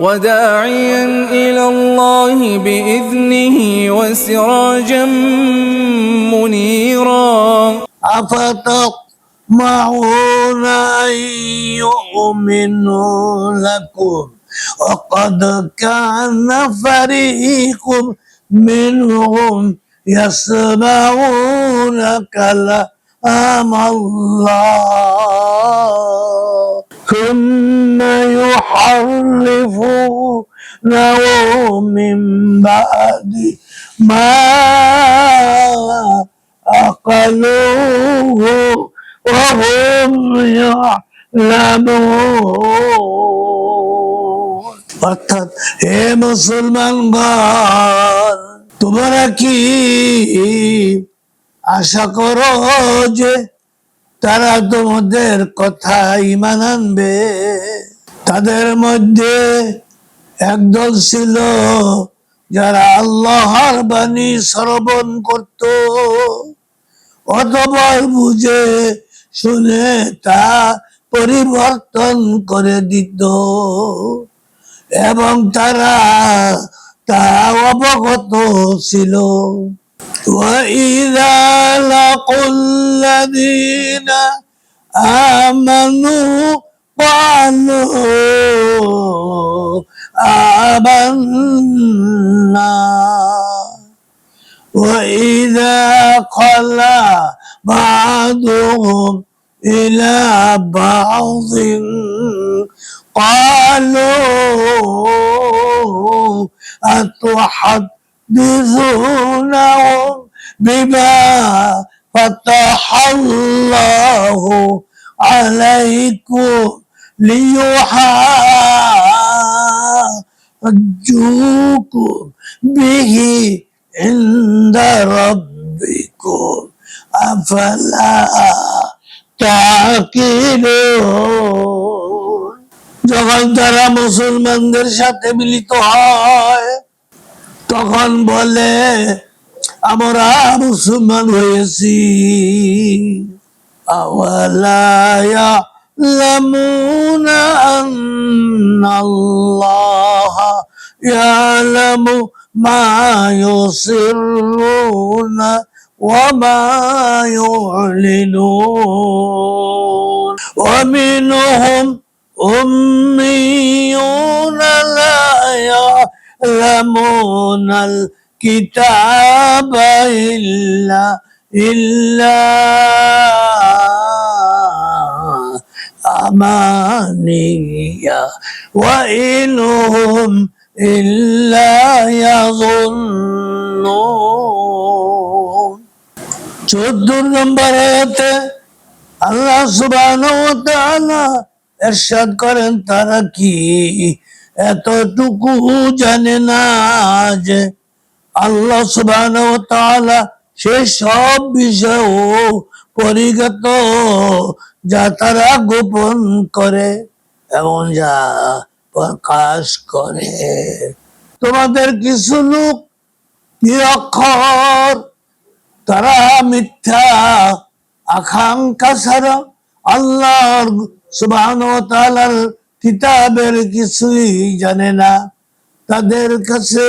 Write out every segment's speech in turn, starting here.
وداعيا إلى الله بإذنه وسراجا منيرا. أفتطمعون أن يؤمنوا لكم؟ وقد كان فريق منهم يسمعون كلام الله. ثم يحرفونه من بعد ما أقلوه وهم يعلمون অর্থাৎ হে মুসলমানগণ তোমরা কি আশা করো যে তারা তোমাদের কথা ইমান আনবে তাদের মধ্যে একদল ছিল যারা আল্লাহর বাণী শ্রবণ করত অতপর বুঝে শুনে তা পরিবর্তন করে দিত এবং তারা তা অবগত ছিল وإذا لقوا الذين آمنوا قالوا آمنا. وإذا خلا بعضهم إلى بعض قالوا أتحدثونهم بما فتح الله عليكم ليحاجوكم به عند ربكم أفلا تعقلون যখন তারা মুসলমানদের সাথে মিলিত হয় তখন বলে আমরা মুসলমান হয়েছি أولا يعلمون أن الله يعلم ما يسرون وما يعلنون. ومنهم أميون لا يعلمون الكتاب إلا إلا. أمانية وإنهم إلا يظنون চোদ্দ নম্বর আয়াতে আল্লাহ সুবহানাহু ওয়া তাআলা ইরশাদ করেন তারা কি এতটুকু জানে না যে আল্লাহ সুবহানাহু ওয়া তাআলা সে সব বিষয় পরিগত যা তারা গোপন করে এবং যা প্রকাশ করে। তোমাদের কিছু লোক নিরক্ষর তারা মিথ্যা আকাঙ্ক্ষা ছাড়া আল্লাহর সুবহান তাআলার কিতাবের কিছুই জানে না। তাদের কাছে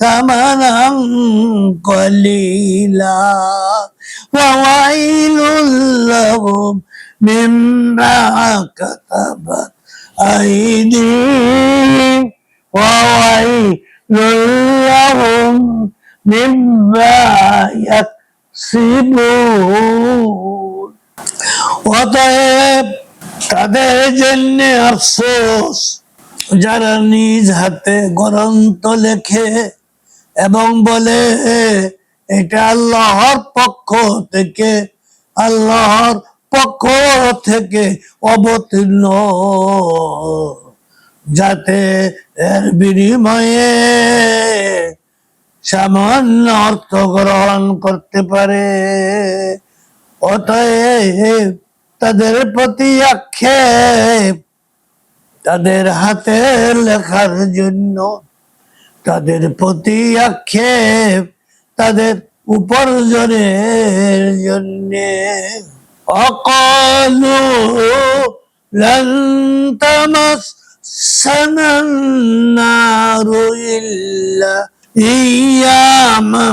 ثمنا قليلا وويل لهم مما كتبت أيديهم وويل لهم مما يكسبون অতএব তাদের জন্য আফসোস যারা নিজ হাতে গ্রন্থ লেখে এবং বলে, এটা আল্লাহর পক্ষ থেকে, আল্লাহর পক্ষ থেকে অবতীর্ণ। যাতে এর বিনিময়ে সামান্য অর্থ গ্রহণ করতে পারে। অতএব তাদের প্রতি আক্ষেপ, তাদের হাতের লেখার জন্য তাদের প্রতি আক্ষেপ তাদের উপার্জনের জন্য অকলু لن تمسنا النار إلا أياما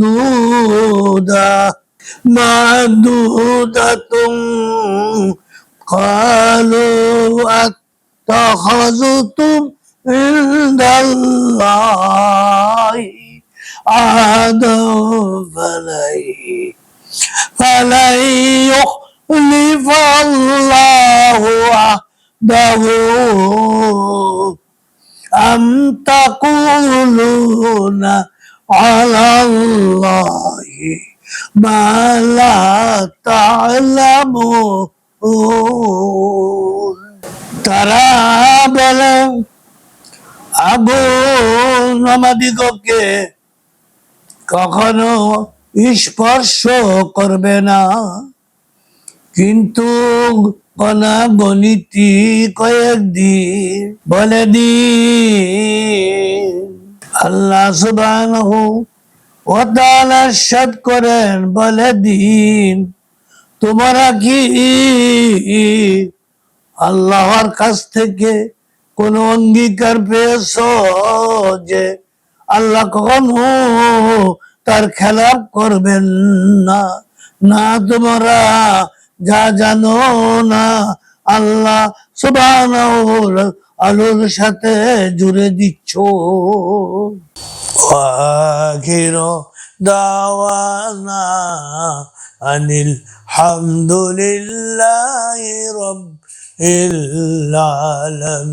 معدودة معدودة قالوا اتخذتم عند الله عهدا فلن فلن يخلف الله عهده أم تقولون على الله ما لا تعلمون ترى بلغ আবু আমাদিগকে কখনো স্পর্শ করবে না। কিন্তু কনা অনাগণিতি কয়েকদিন বলে দিন, আল্লাহ তাআলা সাদ করেন, বলে দিন, তোমরা কি আল্লাহর কাছ থেকে কোন অঙ্গীকার পেয়েছ যে আল্লাহ কখনো তার খেলাপ করবেন না? না, তোমরা যা জানো না, আল্লাহ সুবাহ আলোর সাথে জুড়ে দিচ্ছ। দাওয়ানা আনিল হামদুলিল্লাহ রব্বিল العالمين.